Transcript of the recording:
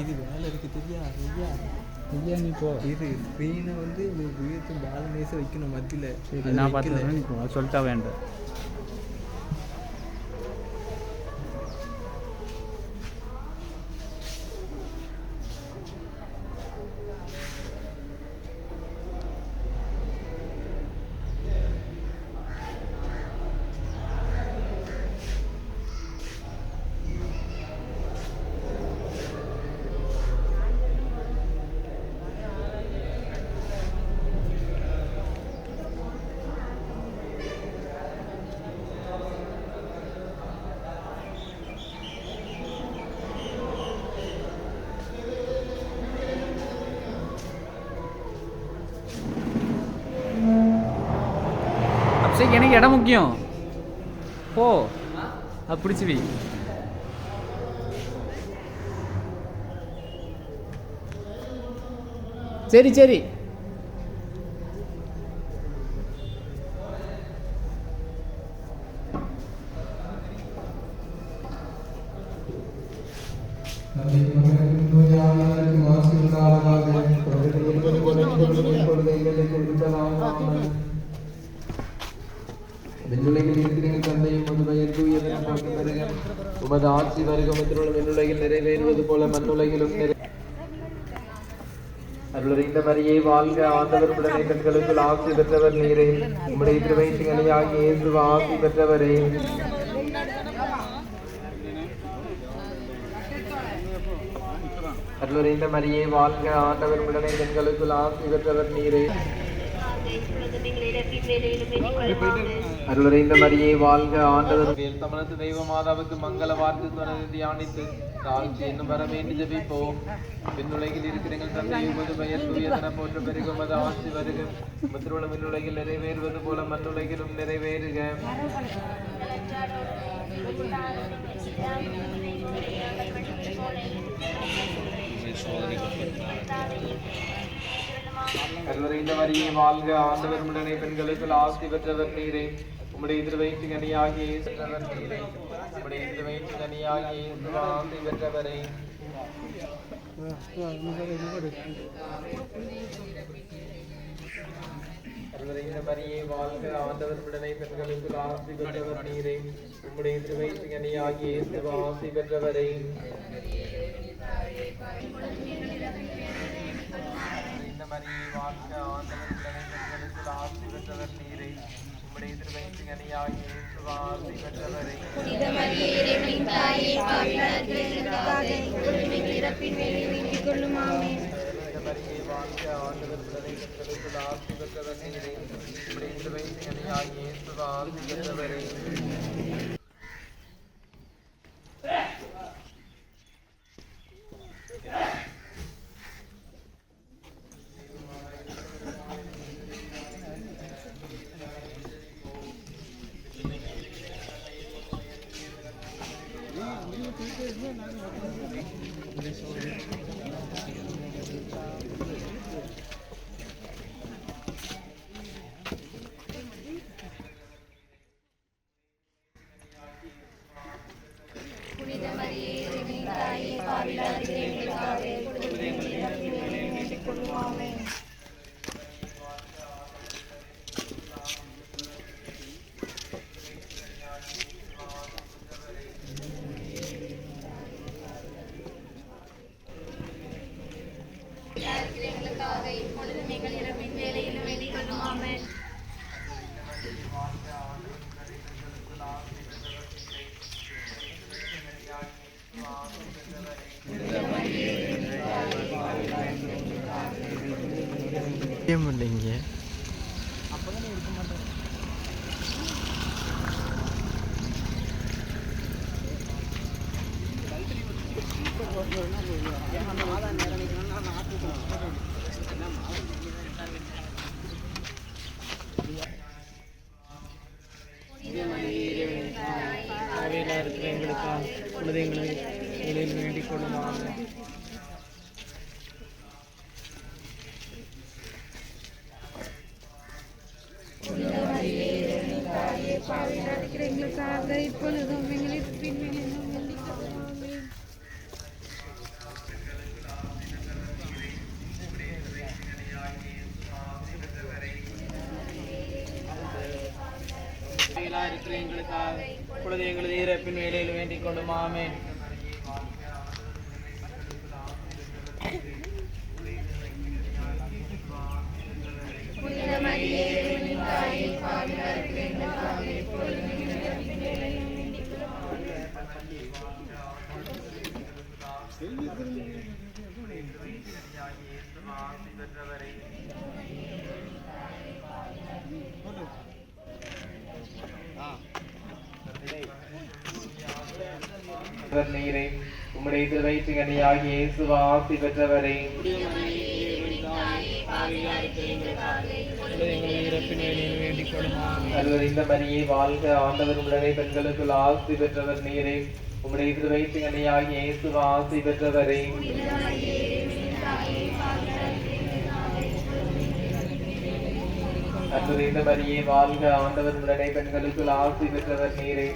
இது வேலை இருக்குது தெரியா ஐயா ஐயா நீ போ. இது மீனை வந்து உங்களுக்கு உயிர்த்து பேலன்ஸை வைக்கணும் மத்தியில். நான் பார்த்து சொல்லிட்டா வேண்டாம். சரி எனக்கு இடம் முக்கியம். போ. அது பிடிச்சி வை. சரி சரி. விண்ணுலகில் இருக்கிறீர்கள் தந்தையும் உமது பெயர் உமது ஆட்சி வருக மத்தியுள்ள விண்ணுலகில் நிறைவேறுவது போல மண்ணுலகிலும் அருளறிந்த மரியை வாழ்க ஆண்டவர் உடனே பெண்களுக்குள் ஆசி பெற்றவர் நீரே. உம்முடைய திருவயிற்றுகளையாகி இயேசு ஆசி பெற்றவரே. அருளறிந்த மரியை வாழ்க ஆண்டவர் உடனே பெண்களுக்குள் ஆசி பெற்றவர் நீரே. அருளுரைந்த மரியை வாழ்க ஆண்டவர். தமிழத்து தெய்வ மாதாவுக்கு மங்கள வார்த்தை தொடர்ந்து தியானித்து தாழ்ச்சி என்னும் வரவேண்டி ஜபிப்போம் விண்ணுலகில் இருக்கிற எங்கள் தந்தை உமது பெயர் தூயதன போற்ற பெருக உமது ஆட்சி வருக முத்திருள விண்ணுலகில் நிறைவேறுவது போல மண்ணுலகிலும் நிறைவேறுக. கருவறைந்த மரியை வாழ்க. ஆண்டவர் உடனே பெண்களுக்குள் ஆஸ்தி பெற்றவர் நீரே. உம்முடைய திருவயிற்று கனியாகி பெற்றவர் நீரே. உம்முடைய திருவயிற்று கனியாகி ஆசி பெற்றவரே. கருவறைந்த வாழ்க. ஆண்டவர் உடனே பெண்களுக்குள் ஆஸ்தி பெற்றவர் நீரே. உம்முடைய திருவயிற்று கனியாகி ஆஸ்தி பெற்றவரே. மரியை வாழ்க ஆண்டவர் பெண்களுக்குள் ஆசி பெற்றவர் நீரே. உம்முடைய திருவயிற்று கனியாகி ஆசி பெற்றவரே. மரியே வாழ்க ஆண்டவர் பெண்களுக்குள் ஆசி பெற்றவர் நீரே. உம்முடைய திருவயிற்று கனியாகி ஆசி பெற்றவரே. புனித மரியே இறைவனின் தாயே பாவிகளுக்கு எங்களுக்காக இப்பொழுதும் இறப்பின் வேலை வேண்டிக் கொள்ளும் ஆமென் எங்களுக்காக இப்பொழுதும் எங்கள் இறப்பின் வேலையில் வேண்டிக் கொள்ளும் ஆமென் ஏன் மாட்டேங்க இருக்கிற எங்களுக்காக குழந்தைங்களை எங்களுக்கு வேலையில் பாவியில் அடிக்கிற எங்களுக்கு ஆறுதல் இப்பொழுதும் எங்களுக்கு பின்மையில் வேலையில் வேண்டிக் கொள்ளுமாமேன். இவர் நீரை உம்முடைய திருவயிற்று கனியாகிய இயேசுவ ஆசி பெற்றவரை. இந்த எங்களது வாழ்க ஆண்டவர் உடனே பெண்களுக்குள் ஆசி பெற்றவர் நீரை. உம்முடைய திருவயிற்று கனியாகிய இயேசுவ ஆசி பெற்றவரை. அன்புரைந்த வாழ்க ஆண்டவர் உடனே பெண்களுக்குள் ஆசி பெற்றவர் நீரே